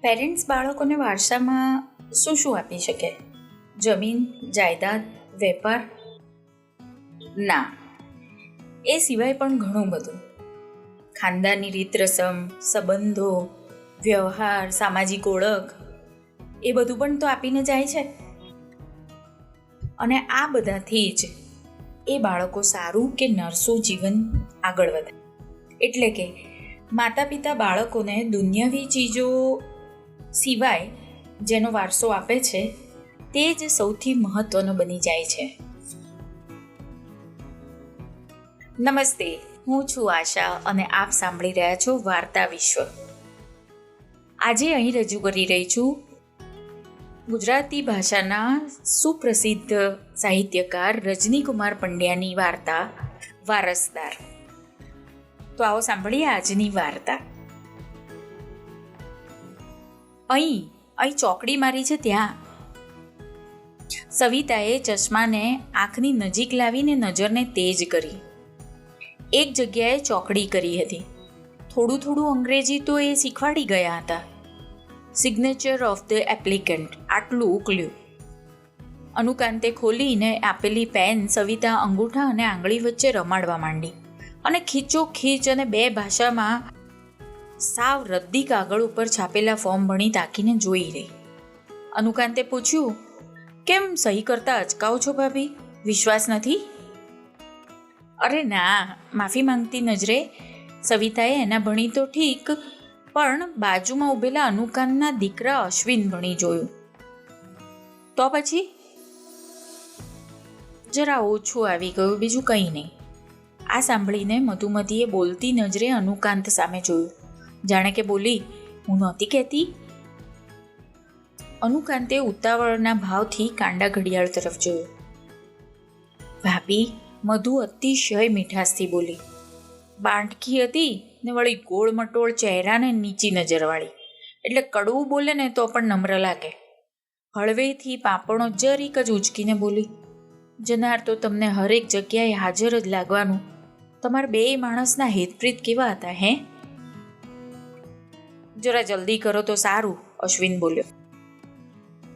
Parents બાળકોને વારસામાં શું શું આપી શકે? જમીન, જાયદાદ, વેપાર? ના, એ સિવાય પણ ઘણું બધું. ખાનદાની રીત રસમ સંબંધો, વ્યવહાર, સામાજિક ઓળખ, એ બધું પણ તો આપીને જાય છે. અને આ બધાથી જ એ બાળકો સારું કે નરસું જીવન આગળ વધે. એટલે કે માતા પિતા બાળકોને દુનિયાવી ચીજો સિવાય જેનો વારસો આપે છે, તે જ સૌથી મહત્વનો બની જાય છે. નમસ્તે, હું છું આશા અને આપ સાંભળી રહ્યા છો વાર્તા વિશ્વ. આજે અહીં રજૂ કરી રહી છું ગુજરાતી ભાષાના સુપ્રસિદ્ધ સાહિત્યકાર રજનીકુમાર પંડ્યાની વાર્તા, વારસદાર. તો આવો સાંભળીએ આજની વાર્તા. અહીં અહીં ચોકડી મારી છે ત્યાં. સવિતાએ ચશ્માને આંખની નજીક લાવીને નજરને તેજ કરી. એક જગ્યાએ ચોકડી કરી હતી. થોડું થોડું અંગ્રેજી તો એ શીખવાડી ગયા હતા. સિગ્નેચર ઓફ ધ એપ્લિકન્ટ આટલું ઉકલ્યું. અનુકાંતે ખોલીને આપેલી પેન સવિતા અંગૂઠા અને આંગળી વચ્ચે રમાડવા માંડી. અને ખીચો ખીચ અને બે ભાષામાં સાવ રદ્દી કાગળ ઉપર છાપેલા ફોર્મ ભણી તાકીને જોઈ રહી. અનુકાંતે પૂછ્યું, કેમ સહી કરતા અચકાવો છો ભાભી? વિશ્વાસ નથી? અરે ના, માફી માંગતી નજરે. સવિતાએ એના ભણી તો ઠીક, પણ બાજુમાં ઊભેલા અનુકાંતના દીકરા અશ્વિન ભણી જોયું. તો પછી? જરા ઓછું આવી ગયું, બીજું કંઈ નહીં. આ સાંભળીને મધુમતીએ બોલતી નજરે અનુકાંત સામે જોયું. જાણે કે બોલી, હું નહોતી કહેતી? અનુકાંતે ઉતાવળના ભાવથી કાંડા ઘડિયાળ તરફ જોયું. ભાભી, મધુ અતિશય મીઠાશથી બોલી, બાંટકી હતી ને વળી ગોળ મટોળ ચહેરાને નીચી નજરવાળી એટલે કડવું બોલે ને તો પણ નમ્ર લાગે. હળવેથી પાપણો જરીક જ ઉચકીને બોલી, જનાર, તો તમને હરેક જગ્યાએ હાજર જ લાગવાનું. તમારા બે માણસના હેતપ્રીત કેવા હતા, હે? જરા જલ્દી કરો તો સારું, અશ્વિન બોલ્યો.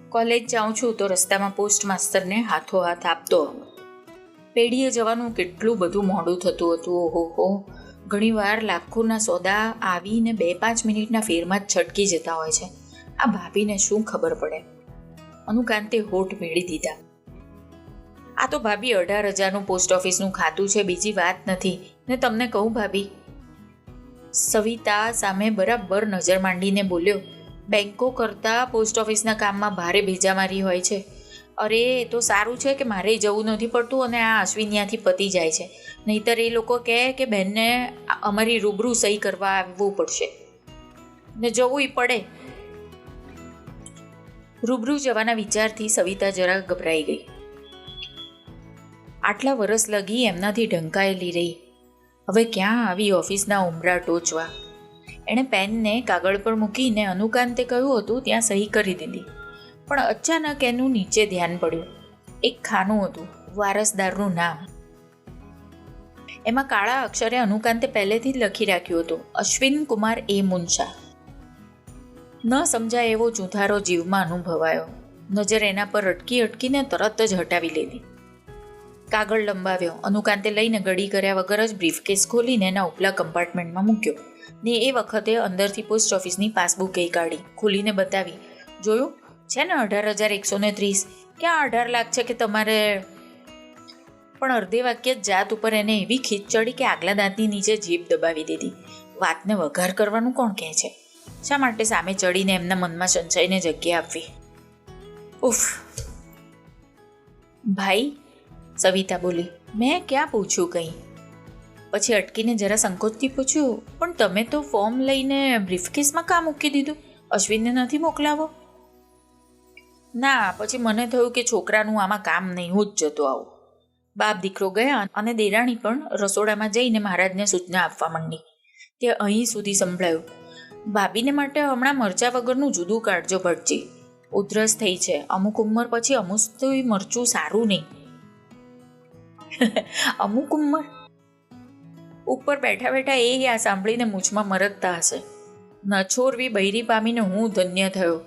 કોલેજ જાઉં છું તો રસ્તામાં પોસ્ટ માસ્તરને હાથો હાથ આપતો. પેઢીએ જવાનું કેટલું બધું મોડું થતું હતું ઓહો હો ઘણીવાર લાખોના સોદા આવીને બે પાંચ મિનિટના ફેરમાં જ છટકી જતા હોય છે. આ ભાભીને શું ખબર પડે? અનુકાંતે હોઠ મેળી દીધા. આ તો ભાભી અઢાર હજારનું પોસ્ટ ઓફિસનું ખાતું છે, બીજી વાત નથી. ને તમને કહું ભાભી સવિતા સામે બરાબર નજર માંડીને બોલ્યો બેન્કો કરતાં પોસ્ટ ઓફિસના કામમાં ભારે ભેજામારી હોય છે. અરે એ તો સારું છે કે મારે જવું નથી પડતું અને આ અશ્વિન ત્યાંથી પતી જાય છે. નહીતર એ લોકો કહે કે બહેનને અમારી રૂબરૂ સહી કરવા આવવું પડશે. ને જવું પડે. રૂબરૂ જવાના વિચારથી સવિતા જરા ગભરાઈ ગઈ. આટલા વરસ લગી એમનાથી ઢંકાયેલી રહી. હવે ક્યાં આવી ઓફિસના ઉમરા ટોચવા? એણે પેનને કાગળ પર મૂકીને અનુકાંતે કહ્યું હતું, ત્યાં સહી કરી દીધી. પણ અચાનક એનું નીચે ધ્યાન પડ્યું. એક ખાનું હતું, વારસદારનું નામ. એમાં કાળા અક્ષરે અનુકાંતે પહેલેથી જ લખી રાખ્યું હતું, અશ્વિન કુમાર એ મુનશા. ન સમજાય એવો ચૂંથારો જીવમાં અનુભવાયો. નજર એના પર અટકી અટકીને તરત જ હટાવી લીધી. કાગળ લંબાવ્યો. અનુકાંતે લઈને ગળી કર્યા વગર જ બ્રીફકેસ ખોલીને એના ઉપલા કમ્પાર્ટમેન્ટમાં મૂક્યો. ને એ વખતે અંદરથી પોસ્ટ ઓફિસની પાસબુક એ કાઢી. ખોલીને બતાવી, જોયું? છે ને અઢાર હજાર એકસો ને ત્રીસ. ક્યાં અઢાર લાખ છે કે તમારે? પણ અડધે વાક્ય જાત ઉપર એને એવી ખીચ ચડી કે આગલા દાંતની નીચે જીભ દબાવી દીધી. વાતને વઘાર કરવાનું કોણ કહે છે? શા માટે સામે ચડીને એમના મનમાં સંચયને જગ્યા આપવી? ઉફ. ભાઈ સવિતા બોલી, મેં ક્યાં પૂછ્યું કંઈ? પછી અટકીને જરા સંકોચથી પૂછ્યું, પણ તમે તો ફોર્મ લઈને બ્રીફકેસમાં કાં મૂકી દીધું? અશ્વિનને નથી મોકલાવો? ના, પછી મને થયું કે છોકરાનું આમાં કામ નહીં, હું જ જતો આવું. બાપ દીકરો ગયા અને દેરાણી પણ રસોડામાં જઈને મહારાજને સૂચના આપવા માંડી. તે અહીં સુધી સંભળાયું. ભાભીને માટે હમણાં મરચા વગરનું જુદું કાઢજો ભટજી. ઉધરસ થઈ છે. અમુક ઉંમર પછી અમુક તો મરચું સારું નહીં. અમુક ઉંમર. ઉપર બેઠા બેઠા એ આ સાંભળીને મૂછમાં મરકતા હશે. નછોરવી બૈરી પામીને હું ધન્ય થયો.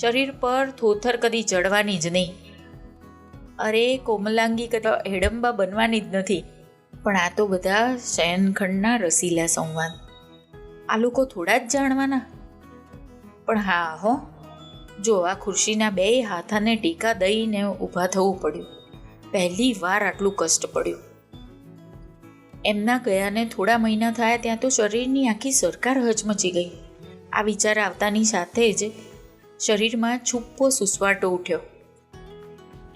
શરીર પર થોથર કદી ચડવાની જ નહીં. અરે, કોમલાંગી કદા હેડંબા બનવાની જ નથી. પણ આ તો બધા શયનખંડના રસીલા સંવાદ. આ લોકો થોડા જ જાણવાના. પણ હા હો, જો આ ખુરશીના બે હાથાને ટીકા દઈને ઊભા થવું પડ્યું. પહેલી વાર આટલું કષ્ટ પડ્યું. એમના ગયાને થોડા મહિના થયા ત્યાં તો શરીરની આખી સરકાર હચમચી ગઈ. આ વિચાર આવતાની સાથે જ શરીરમાં છુપ્પો સુસવાટો ઉઠ્યો.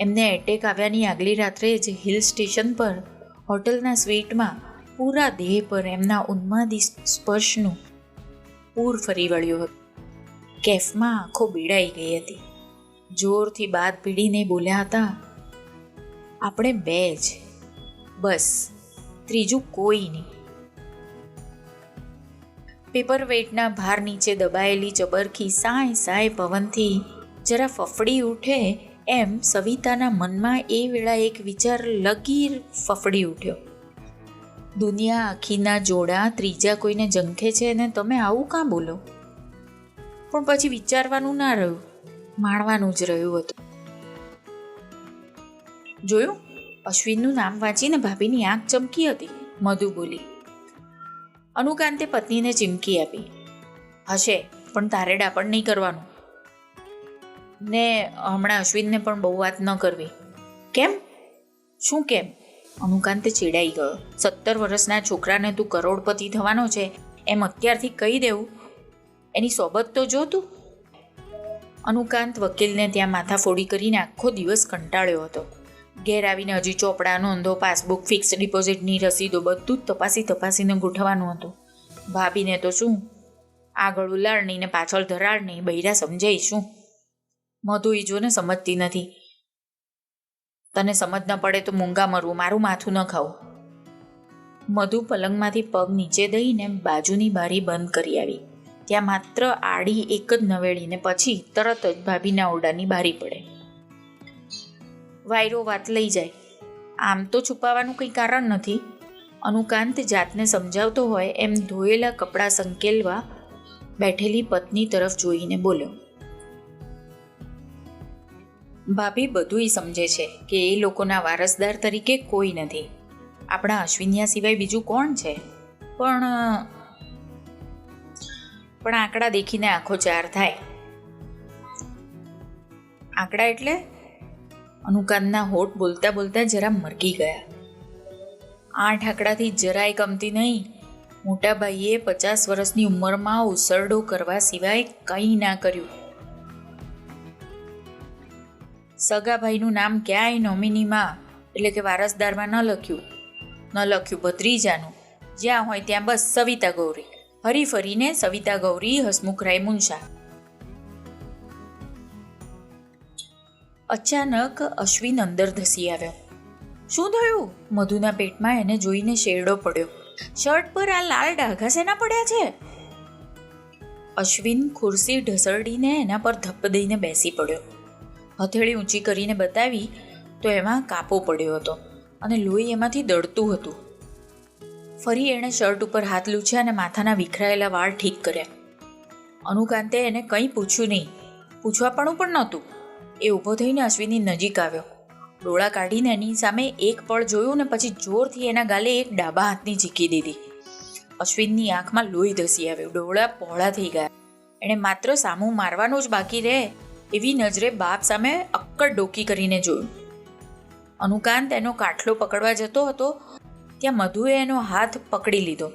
એમને એટેક આવ્યાની આગલી રાત્રે જ હિલ સ્ટેશન પર, હોટલના સ્વીટમાં, પૂરા દેહ પર એમના ઉન્માદી સ્પર્શનું પૂર ફરી વળ્યું હતું. કેફમાં આંખો બીડાઈ ગઈ હતી. જોરથી બાદ પીડીને બોલ્યા હતા આપણે બે જ બસ, ત્રીજું કોઈ નહીં. પેપર વેટના ભાર નીચે દબાયેલી ચબરખી સાય સાય પવનથી જરા ફફડી ઉઠે એમ સવિતાના મનમાં એ વેળા એક વિચાર લગીર ફફડી ઉઠ્યો. દુનિયા આખીના જોડા ત્રીજા કોઈને ઝંખે છે અને તમે આવું કાં બોલો? પણ પછી વિચારવાનું ના રહ્યું. માણવાનું જ રહ્યું હતું. જોયું? અશ્વિનનું નામ વાંચીને ભાભીની આંખ ચમકી હતી. મધુ બોલી, અનુકાંતે પત્નીને ચીમકી આપી. હશે, પણ તારે ડાપણ નહીં કરવાનું. ને હમણાં અશ્વિનને પણ બહુ વાત ન કરવી. કેમ? શું કેમ? અનુકાંતે ચીડાઈ ગયો. સત્તર વર્ષના છોકરાને તું કરોડપતિ થવાનો છે, એમ અત્યારથી કહી દેવું. એની સોબત તો જો તું. અનુકાંત વકીલને ત્યાં માથા ફોડી કરીને આખો દિવસ કંટાળ્યો હતો. ઘેર આવીને હજી ચોપડા નોંધો પાસબુક ફિક્સ ડિપોઝિટની રસીદો બધું જ તપાસી તપાસીને ગોઠવવાનું હતું. ભાભીને તો શું? આગળ ઉલાળની ને પાછળ ધરાળની બૈરા સમજાય શું? મધુ ઈજોને સમજતી નથી. તને સમજ ન પડે તો મૂંગા મરવું, મારું માથું ન ખાવું મધુ પલંગમાંથી પગ નીચે દઈને બાજુની બારી બંધ કરી આવી. ત્યાં માત્ર આડી એક જ નવેડીને પછી તરત જ ભાભીના ઓરડાની બારી પડે. વાયરો વાત લઈ જાય. આમ તો છુપાવાનું કંઈ કારણ નથી. અનુકાંત જાતને સમજાવતો હોય એમ ધોયેલા કપડાં સંકેલવા બેઠેલી પત્ની તરફ જોઈને બોલ્યો. ભાભી, બધુંય સમજે છે કે એ લોકોના વારસદાર તરીકે કોઈ નથી. આપણા અશ્વિન્યા સિવાય બીજું કોણ છે? પણ પણ આંકડા દેખીને આંખો ચાર થાય. આંકડા એટલે? અનુકાંતના હોઠ બોલતા બોલતા જરા મરકી ગયા. આઠ આંકડાથી જરાય ગમતી નહીં. મોટાભાઈએ પચાસ વર્ષની ઉંમરમાં ઉસરડો કરવા સિવાય કંઈ ના કર્યું. સગાભાઈનું નામ ક્યાંય નોમિનીમાં, એટલે કે વારસદારમાં ન લખ્યું. ન લખ્યું ભત્રીજાનું. જ્યાં હોય ત્યાં બસ સવિતા ગૌરી. હરી ફરીને સવિતા ગૌરી હસમુખરાય મુનશા અચાનક અશ્વિન અંદર ધસી આવ્યો. શું થયું? મધુના પેટમાં એને જોઈને શેરડો પડ્યો. શર્ટ પર આ લાલ ડાઘા શેના પડ્યા છે? અશ્વિન ખુરશી ઢસડીને એના પર ધપ્પ દઈને બેસી પડ્યો. હથેળી ઊંચી કરીને બતાવી તો એમાં કાપો પડ્યો હતો અને લોહી એમાંથી દળતું હતું. ફરી એણે શર્ટ ઉપર હાથ લૂછ્યા અને માથાના વિખરાયેલા વાળ ઠીક કર્યા. અનુકાંતે એને કંઈ પૂછ્યું નહીં. પૂછવા પણ નહોતું. એ ઊભો થઈને અશ્વિનની નજીક આવ્યો. ડોળા કાઢીને એની સામે એક પળ જોયું ને પછી જોરથી એના ગાલે એક ડાબા હાથની ઝીકી દીધી. અશ્વિનની આંખમાં લોહી ધસી આવ્યું. ડોળા પહોળા થઈ ગયા. એણે માત્ર સામું મારવાનું જ બાકી રહે એવી નજરે બાપ સામે અક્કડ ડોકી કરીને જોયું. અનુકાંત એનો કાઠલો પકડવા જતો હતો. ત્યાં મધુએ એનો હાથ પકડી લીધો.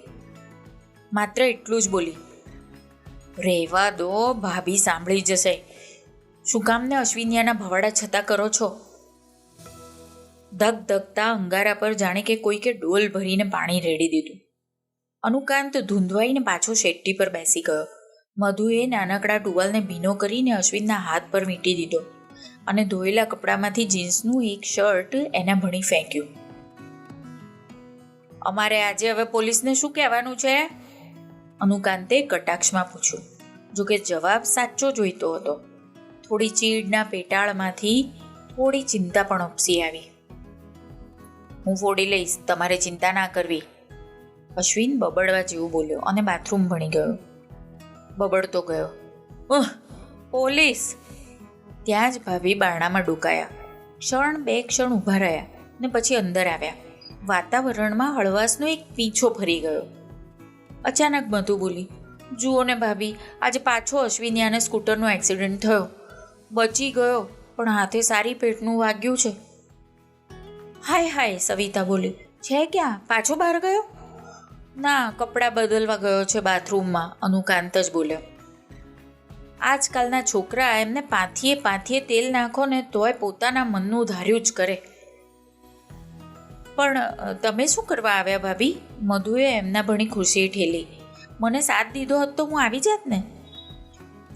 માત્ર એટલું જ બોલી, રહેવા દો, ભાભી સાંભળી જશે. શું કામને અશ્વિનિયાના ભવાડા છતાં કરો છો? ધગ ધગતા અંગારા પર જાણે કે કોઈકે ડોલ ભરીને પાણી રેડી દીધું. અનુકાંત ધૂંધવાઈને પાછો શેટ્ટી પર બેસી ગયો. મધુએ નાનકડા ટુવાલને ભીનો કરીને અશ્વિનના હાથ પર મીટી દીધો અને ધોયેલા કપડામાંથી જીન્સનું એક શર્ટ એના ભણી ફેંક્યું. અમારે આજે હવે પોલીસને શું કહેવાનું છે? અનુકાંતે કટાક્ષમાં પૂછ્યું. જોકે જવાબ સાચો જોઈતો હતો. થોડી ચીડના પેટાળમાંથી થોડી ચિંતા પણ ઉપસી આવી. હું ફોડી લઈશ, તમારે ચિંતા ના કરવી. અશ્વિન બબડવા જેવું બોલ્યો અને બાથરૂમ ભણી ગયો. બબડતો ગયો. પોલીસ. ત્યાં જ ભાભી બારણામાં ડૂકાયા. ક્ષણ બે ક્ષણ ઊભા રહ્યા ને પછી અંદર આવ્યા. વાતાવરણમાં હળવાશનો એક પીછો ફરી ગયો. અચાનક મધુ બોલી જુઓ ને ભાભી, આજે પાછો અશ્વિન્યાને સ્કૂટરનો એક્સિડન્ટ થયો. બચી ગયો, પણ હાથે સારી પેટનું વાગ્યું છે. હાય હાય, સવિતા બોલી, છે ક્યાં? પાછો બહાર ગયો? ના, કપડાં બદલવા ગયો છે બાથરૂમમાં, અનુકાંત જ બોલ્યો. આજકાલના છોકરા એમને પાથીએ પાથીએ તેલ નાખો ને તોય પોતાના મનનું ધાર્યું જ કરે. પણ તમે શું કરવા આવ્યા ભાભી? મધુએ એમના ભણી ખુરશી ઠેલી. મને સાથ દીધો હોત હું આવી જાત ને.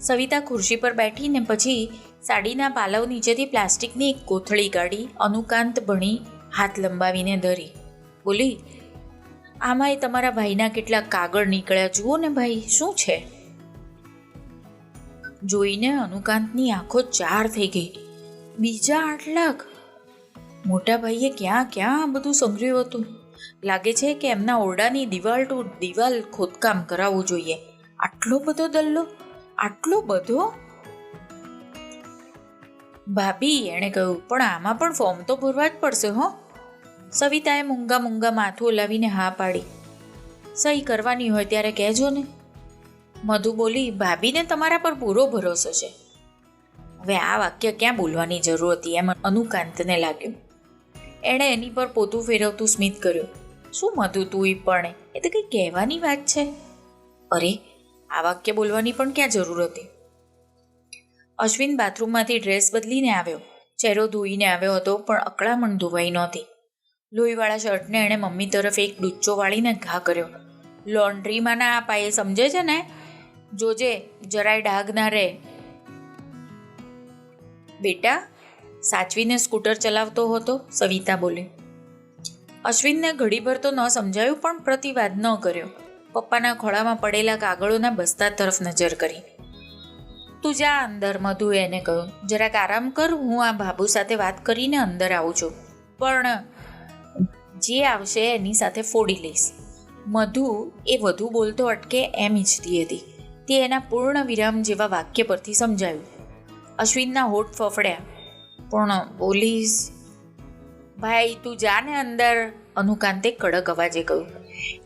સવિતા ખુરશી પર બેઠીને પછી સાડીના પાલવ નીચેથી પ્લાસ્ટિકની એક કોથળી કાઢી, અનુકાંત ભણી, હાથ લંબાવીને ધરી. બોલી, આમાં એ તમારા ભાઈના કેટલા કાગળ નીકળ્યા જુઓ ને ભાઈ, શું છે? જોઈને અનુકાંતની આંખો ચાર થઈ ગઈ. બીજા આઠ લાખ? મોટા ભાઈએ ક્યાં ક્યાં આ બધું સંગ્રહ્યું હતું? લાગે છે કે એમના ઓરડાની દિવાલ ટુ, દિવાલ ખોદકામ કરાવવું જોઈએ. આટલો બધો દલ્લો? આટલો બધો? ભાભી, એણે કહ્યું, પણ આમાં પણ ફોર્મ તો ભરવા જ પડશે હો. સવિતાએ મૂંગા મૂંગા માથું ઓલાવીને હા પાડી. સહી કરવાની હોય ત્યારે કહેજો ને. મધુ બોલી, ભાભીને તમારા પર પૂરો ભરોસો છે. હવે આ વાક્ય ક્યાં બોલવાની જરૂર હતી? એમ અનુકાંતને લાગ્યું. એણે એની પર પોતું ફેરવતું સ્મિત કર્યું. શું મધુ તું પણ? એ તો કંઈ કહેવાની વાત છે. અરે, આ વાક્ય બોલવાની પણ ક્યાં જરૂર હતી? અશ્વિન બાથરૂમમાંથી ડ્રેસ બદલીને આવ્યો. ચહેરો ધોઈને આવ્યો હતો, પણ અકળામણ ધોવાઈ નહોતી. લોહીવાળા શર્ટને એણે મમ્મી તરફ એક ડૂચો વાળીને ઘા કર્યો. લોન્ડ્રીમાં ના અપાય એ સમજે છે ને? જોજે, જરાય ડાઘ ના રહે. બેટા, સાચવીને સ્કૂટર ચલાવતો હતો, સવિતા બોલી. અશ્વિનને ઘડીભર તો ન સમજાયું, પણ પ્રતિવાદ ન કર્યો. પપ્પાના ખોળામાં પડેલા કાગળોના બસ્તા તરફ નજર કરી. તું જા અંદર મધુએ એને કહ્યું. જરાક આરામ કર, હું આ બાબુ સાથે વાત કરીને અંદર આવું છું. પણ જે આવશે એની સાથે ફોડી લઈશ. મધુ એ વધુ બોલતો અટકે એમ ઈચ્છતી હતી. તે એના પૂર્ણ વિરામ જેવા વાક્ય પરથી સમજાયું. અશ્વિનના હોઠ ફફડ્યા. પણ પોલીસ ભાઈ, તું જા ને અંદર, અનુકાંતે કડક અવાજે કહ્યું.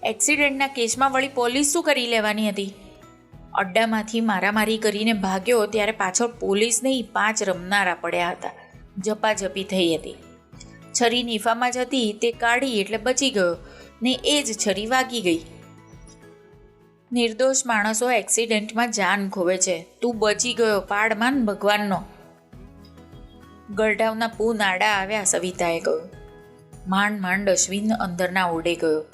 એક્સિડન્ટના કેસમાં વળી પોલીસ શું કરી લેવાની હતી? અડ્ડામાંથી મારામારી કરીને ભાગ્યો ત્યારે પાછળ પોલીસ નહીં પાંચ રમનારા પડ્યા હતા. ઝપાઝપી થઈ હતી. છરી નિફામાં જ હતી, તે કાઢી એટલે બચી ગયો ને એ જ છરી વાગી ગઈ. નિર્દોષ માણસો એક્સિડન્ટમાં જાન ખોવે છે. તું બચી ગયો પાડમાન ભગવાનનો. ગરડાવના પૂ નાડા આવ્યા સવિતાએ કહ્યું. માંડ માંડ અશ્વિન અંદરના ઓડે ગયો.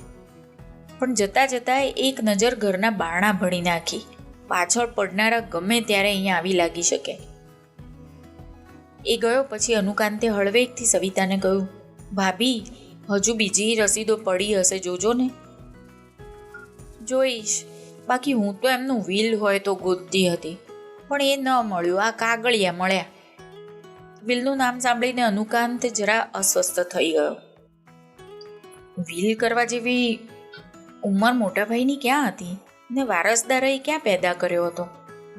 પણ જતાં જતાં એક નજર ઘરના બારણા ભણી નાખી. પાછળ પડનારા ગમે ત્યારે અહીંયા આવી લાગી શકે. એ ગયો પછી અનુકાંતે હળવેકથી સવિતાને કહ્યું, ભાભી, હજુ બીજી રસીદો પડી હશે, જોજો ને. જોઈશ. બાકી હું તો એમનું વ્હીલ હોય તો ગોતતી હતી, પણ એ ન મળ્યું. આ કાગળિયા મળ્યા. વ્હીલનું નામ સાંભળીને અનુકાંત જરા અસ્વસ્થ થઈ ગયો. વ્હીલ કરવા જેવી ઉંમર મોટાભાઈની ક્યાં હતી? ને વારસદારે ક્યાં પેદા કર્યો હતો?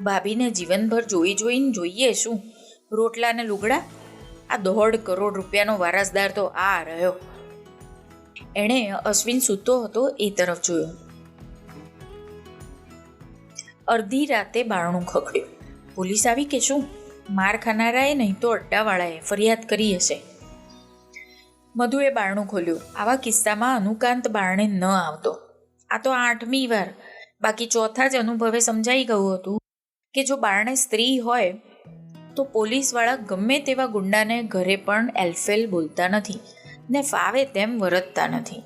ભાભીને જીવનભર જોઈ જોઈને જોઈએ શું? રોટલા ને લુગડા? આ દોઢ કરોડ રૂપિયાનો વારસદાર તો આ રહ્યો. એણે અશ્વિન સૂતો હતો એ તરફ જોયો. અડધી રાતે બારણું ખખડ્યું. પોલીસ આવી કે શું? માર ખાનારાએ નહીં તો અડ્ડાવાળાએ ફરિયાદ કરી હશે. મધુએ બારણું ખોલ્યું. આવા કિસ્સામાં અનુકાંત બારણે ન આવતો. આ તો આઠમી વાર. બાકી ચોથા જ અનુભવે સમજાઈ ગયું હતું કે જો બારણે સ્ત્રી હોય, તો પોલીસવાળા ગમે તેવા ગુંડાને ઘરે પણ એલ્ફેલ બોલતા નથી ને ફાવે તેમ વરતતા નથી.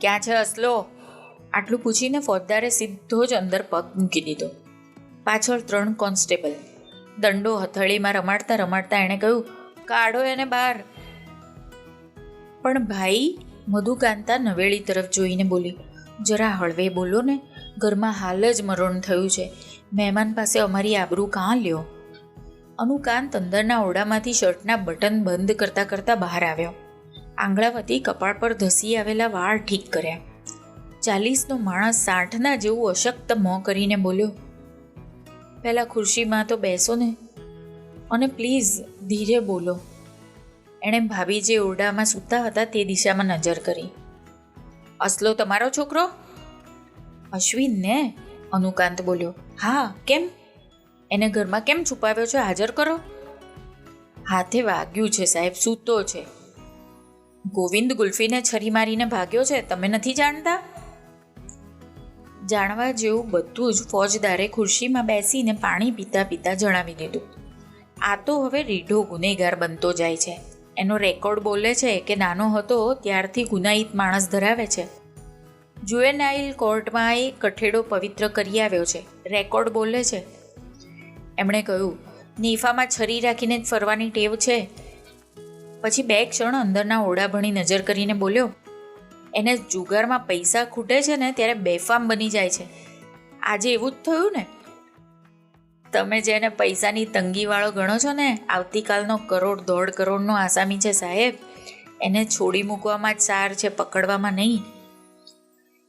ક્યાં છે અસલો? આટલું પૂછીને ફોજદારે સીધો જ અંદર પગ મૂકી દીધો. પાછળ ત્રણ કોન્સ્ટેબલ દંડો હથળીમાં રમાડતા રમાડતા એણે કહ્યું, કાઢો એને બહાર. પણ ભાઈ મધુકાંતા નવેળી તરફ જોઈને બોલી જરા હળવે બોલો ને. ઘરમાં હાલ જ મરણ થયું છે. મહેમાન પાસે અમારી આબરૂ કાં લ્યો? અનુકાંત અંદરના ઓરડામાંથી શર્ટના બટન બંધ કરતા કરતા બહાર આવ્યો. આંગળાવતી કપાળ પર ધસી આવેલા વાળ ઠીક કર્યા. ચાલીસનો માણસ સાઠના જેવું અશક્ત મોં કરીને બોલ્યો, પહેલાં ખુરશીમાં તો બેસો ને. અને પ્લીઝ ધીરે બોલો. એણે ભાભી જે ઓરડામાં સૂતા હતા તે દિશામાં નજર કરી. અસલો તમારો છોકરો? અશ્વિન ને? અનુકાંત બોલ્યો, હા, કેમ? એને ઘરમાં કેમ છુપાવ્યો છે? હાજર કરો. હાથે વાગ્યું છે સાહેબ, સૂતો છે. ગોવિંદ ગુલ્ફીને છરી મારીને ભાગ્યો છે? તમે નથી જાણતા? જાણવા જેવું બધું જ ફોજદારે ખુરશીમાં બેસીને પાણી પીતા પીતા જણાવી દીધું. આ તો હવે રીઢો ગુનેગાર બનતો જાય છે. એનો રેકોર્ડ બોલે છે કે નાનો હતો ત્યારથી ગુનાહિત માણસ ધરાવે છે. જુએનાઇલ કોર્ટમાં એ કઠેડો પવિત્ર કરી આવ્યો છે. રેકોર્ડ બોલે છે. એમણે કહ્યું, નીફામાં છરી રાખીને જ ફરવાની ટેવ છે. પછી બે ક્ષણ અંદરના ઓડાભણી નજર કરીને બોલ્યો, એને જુગારમાં પૈસા ખૂટે છે ને ત્યારે બેફામ બની જાય છે. આજે એવું જ થયું ને? તમે જેને પૈસાની તંગીવાળો ગણો છો ને, આવતીકાલનો કરોડ, દોઢ કરોડનો આસામી છે સાહેબ. એને છોડી મૂકવામાં જ સાર છે, પકડવામાં નહીં.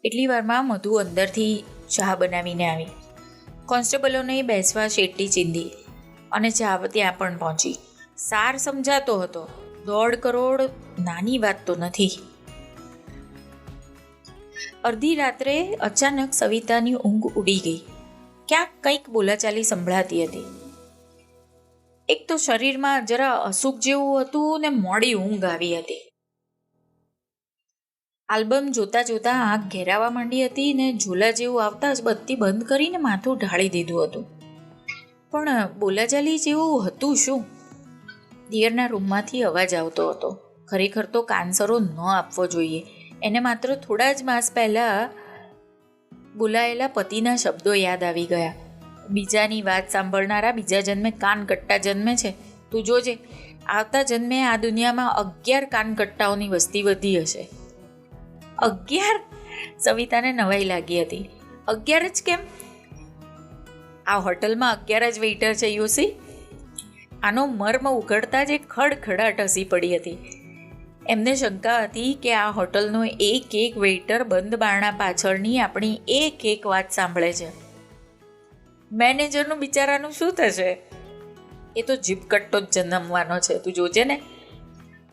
એટલી વારમાં મધુ અંદરથી ચા બનાવીને આવી. કોન્સ્ટેબલોને બેસવા શેટ્ટી ચીંધી અને ચા ત્યાં પણ પહોંચી. સાર સમજાતો હતો, દોઢ કરોડ નાની વાત તો નથી. અડધી રાત્રે અચાનક સવિતાની ઊંઘ ઉડી ગઈ. ક્યાંક કંઈક બોલાચાલી સંભળાતી હતી. એક તો શરીરમાં જરા અસુખ જેવું હતું ને મોડી ઊંઘ આવી હતી. આલ્બમ જોતા જોતા આંખ ઘેરાવા માંડી હતી ને ઝોલા જેવું આવતા જ બત્તી બંધ કરીને માથું ઢાળી દીધું હતું. પણ બોલાચાલી જેવું હતું શું? દિયરના રૂમમાંથી અવાજ આવતો હતો. ખરેખર તો કાનસરો ન આપવો જોઈએ. એને માત્ર થોડા જ માસ પહેલાં બોલાયેલા પતિના શબ્દો યાદ આવી ગયા. બીજાની વાત સાંભળનારા બીજા જન્મે કાનકટ્ટા જન્મે છે. તું જોજે, આવતા જન્મે આ દુનિયામાં અગિયાર કાનકટ્ટાઓની વસ્તી વધી હશે. અગિયાર? સવિતાને નવાઈ લાગી હતી. અગિયાર જ કેમ? આ હોટલમાં અગિયાર જ વેઇટર છે, યુસી. આનો મર્મ ઉઘડતા જ એક ખડખડાટ હસી પડી હતી. એમને શંકા હતી કે આ હોટલનો એક એક વેઇટર બંધ બારણા પાછળની આપણી એક એક વાત સાંભળે છે. મેનેજરનું બિચારાનું શું થશે? એ તો જીભકટ્ટો જ જન્મવાનો છે. તું જોજે ને.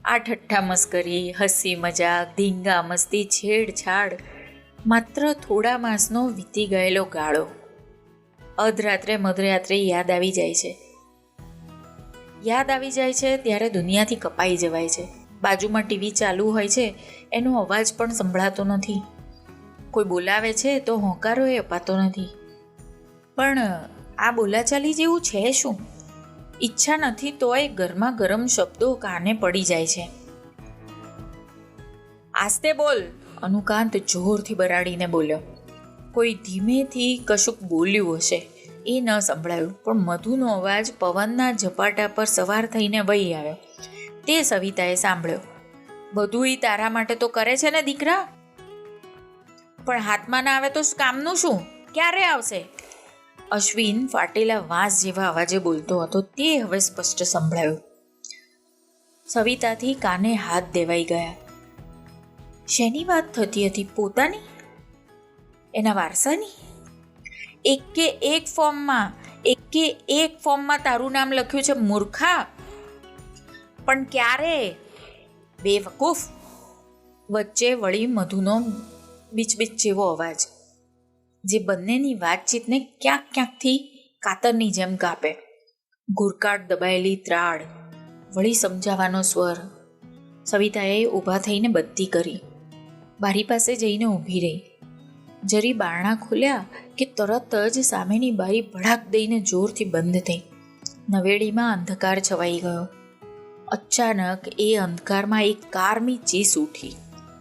આ ઠઠ્ઠા મસ્કરી, હસી મજાક, ધીંગા મસ્તી, છેડછાડ, માત્ર થોડા માસનો વીતી ગયેલો ગાળો. અધરાત્રે મધરાત્રે યાદ આવી જાય છે. યાદ આવી જાય છે ત્યારે દુનિયાથી કપાઈ જવાય છે. બાજુમાં ટીવી ચાલુ હોય છે, એનો અવાજ પણ સંભળાતો નથી. કોઈ બોલાવે છે તો હોંકારો એ અપાતો નથી. પણ આ બોલાચાલી જેવું છે શું? ઈચ્છા નથી તોય ગરમા ગરમ શબ્દો કાને પડી જાય છે. આસ્તે બોલ, અનુકાંત જોરથી બરાડીને બોલ્યો. કોઈ ધીમેથી કશુંક બોલ્યું હશે, એ ન સંભળાયું, પણ મધુનો અવાજ પવનના ઝપાટા પર સવાર થઈને વહી આવ્યો. તે સવિતાએ સાંભળ્યો. બધું એ તારા માટે તો કરે છે ને દીકરા? પણ હાથમાં ના આવે તો કામનું શું? ક્યારે આવશે? અશ્વિન ફાટેલા વાંસ જેવા અવાજે બોલતો હતો તે હવે સ્પષ્ટ સંભળાયું. સવિતાથી કાને હાથ દેવાઈ ગયા. શેની વાત થતી હતી? પોતાની? એના વારસાની? એક કે એક ફોર્મમાં, એક કે એક ફોર્મમાં તારું નામ લખ્યું છે મૂર્ખા? પણ ક્યારે? બેવકૂફ વચ્ચે વળી મધુનો બીચ બીચ જેવો અવાજ, જે બંનેની વાતચીતને ક્યાંક ક્યાંકથી કાતરની જેમ કાપે. ઘુરકાટ દબાયેલી ત્રાડ વળી સમજાવવાનો સ્વર. સવિતાએ ઊભા થઈને બત્તી કરી. બારી પાસે જઈને ઊભી રહી. જરી બારણા ખોલ્યા કે તરત જ સામેની બારી ભડાક દઈને જોરથી બંધ થઈ. નવેડીમાં અંધકાર છવાઈ ગયો. અચાનક એ અંધકારમાં એક કારમી ચીસ ઉઠી.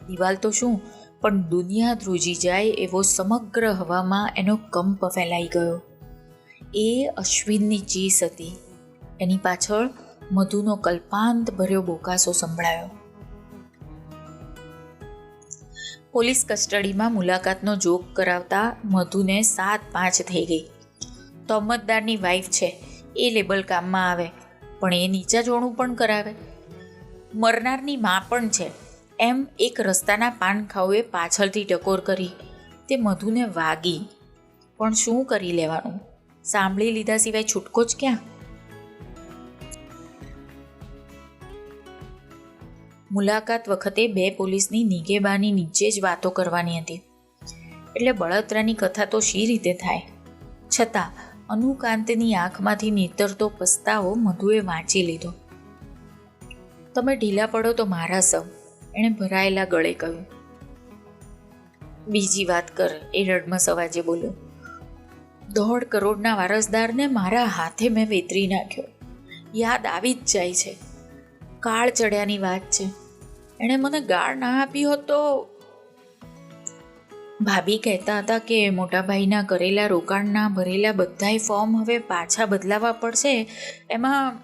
દિવાલ તો શું, પણ દુનિયા ધ્રુજી જાય એવો સમગ્ર હવામાં એનો કંપ ફેલાઈ ગયો. એ અશ્વિનની ચીસ હતી. એની પાછળ મધુનો કલ્પાંત ભર્યો બોકાસો સંભળાયો. પોલીસ કસ્ટડીમાં મુલાકાતનો જોગ કરાવતા મધુને સાત પાંચ થઈ ગઈ. તોમતદારની વાઈફ છે, એ લેબલ કામમાં આવે. પણ એ નીચા જોણું પણ કરાવે. મરનારની માં પણ છે. એમ એક રસ્તાના પાન ખાઉએ પાછળથી ટકોર કરી. તે મધુને વાગી. પણ શું કરી લેવાનું? સાંભળી લીધા સિવાય છૂટકો જ ક્યાં? મુલાકાત વખતે બે પોલીસની નિગેબાની નીચે જ વાતો કરવાની હતી. એટલે બળતરાની કથા તો શી રીતે થાય? છતાં અનુકાંતની આંખમાંથી નીતરતો પસ્તાવો મધુએ વાંચી લીધો. તમે ઢીલા પડો તો મારા સૌ, એણે ભરાયેલા ગળે કહ્યું. બીજી વાત કર, એ રડમસ અવાજે બોલ્યો. દોઢ કરોડના વારસદારને મારા હાથે મેં વેતરી નાખ્યો. યાદ આવી જ જાય છે. કાળ ચડ્યાની વાત છે. એણે મને ગાળ ના આપી હોત તો ભાભી કહેતા હતા કે મોટાભાઈના કરેલા રોકાણના ભરેલા બધાય ફોર્મ હવે પાછા બદલાવા પડશે. એમાં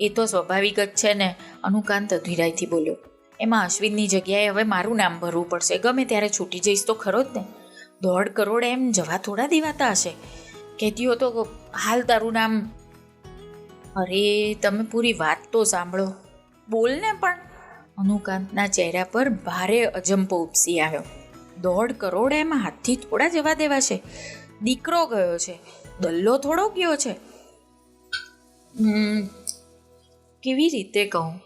એ તો સ્વાભાવિક જ છે ને, અનુકાંત અધીરાઈથી બોલ્યો. એમાં અશ્વિનની જગ્યાએ હવે મારું નામ ભરવું પડશે. ગમે ત્યારે છૂટી જઈશ તો ખરો જ ને. દોઢ કરોડ એમ જવા થોડા દેવાતા હશે. કહેતી હો તો હાલ તારું નામ. અરે, તમે પૂરી વાત તો સાંભળો. બોલ ને પણ. અનુકાંતના ચહેરા પર ભારે અજંપો ઉપસી આવ્યો. દોઢ કરોડ એમાં હાથથી થોડા જવા દેવા છે. દીકરો ગયો છે. દલ્લો થોડો ગયો છે. કેવી રીતે કહું?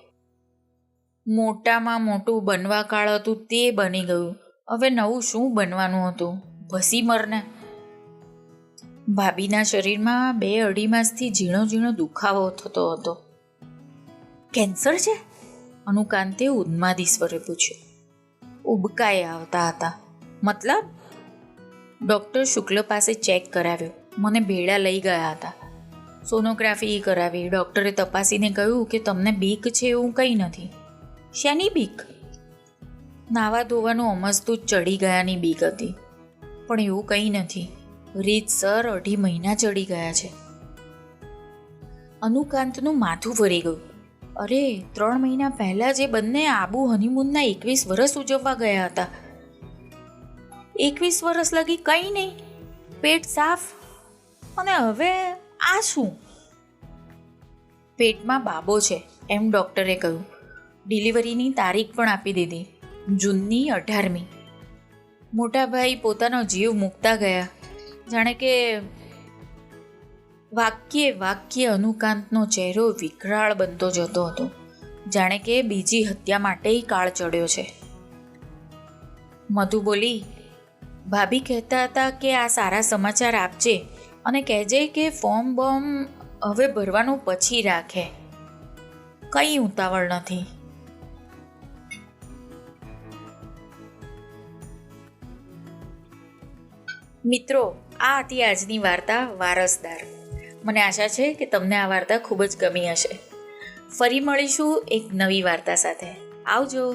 મોટામાં મોટું બનવા કાળ હતું તે બની ગયું. હવે નવું શું બનવાનું હતું? ભસી મરને. ભાભીના શરીરમાં બે અઢી માસથી ઝીણો ઝીણો દુખાવો થતો હતો. કેન્સર છે? અનુકાંતે ઉન્માદી સ્વરે પૂછ્યું. ઉબકાઈ આવતા હતા. મતલબ? ડૉક્ટર શુક્લ પાસે ચેક કરાવ્યો. મને ભેળા લઈ ગયા હતા. સોનોગ્રાફી કરાવી. ડૉક્ટરે તપાસીને કહ્યું કે તમને બીક છે એવું કંઈ નથી. શેની બીક? નાવા ધોવાનું અમસ્તું ચડી ગયાની બીક હતી. પણ એવું કંઈ નથી. રીતસર અઢી મહિના ચડી ગયા છે. અનુકાંતનું માથું ફરી ગયું. અરે, ત્રણ મહિના પહેલાં જે બંને આબુ હનીમૂનના એકવીસ વર્ષ ઉજવવા ગયા હતા. એકવીસ વર્ષ લગી કંઈ નહીં. પેટ સાફ. અને હવે આ શું? પેટમાં બાબો છે, એમ ડૉક્ટરે કહ્યું. ડિલિવરીની તારીખ પણ આપી દીધી. જૂનની અઢારમી. મોટાભાઈ પોતાનો જીવ મૂકતા ગયા. જાણે કે વાક્યે વાક્ય અનુકાંતનો ચહેરો વિકરાળ બનતો જતો હતો. જાણે કે બીજી હત્યા માટે કાળ ચડ્યો છે. મધુ બોલી ભાભી કહેતા હતા કે આ સારા સમાચાર આપજે અને કહેજે કે ફોર્મ બોમ હવે ભરવાનું પછી રાખે. કંઈ ઉતાવળ નથી. મિત્રો, આ હતી આજની વાર્તા વારસદાર. મને આશા છે કે તમને આ વાર્તા ખૂબ જ ગમી હશે. ફરી મળીશું એક નવી વાર્તા સાથે. આવજો.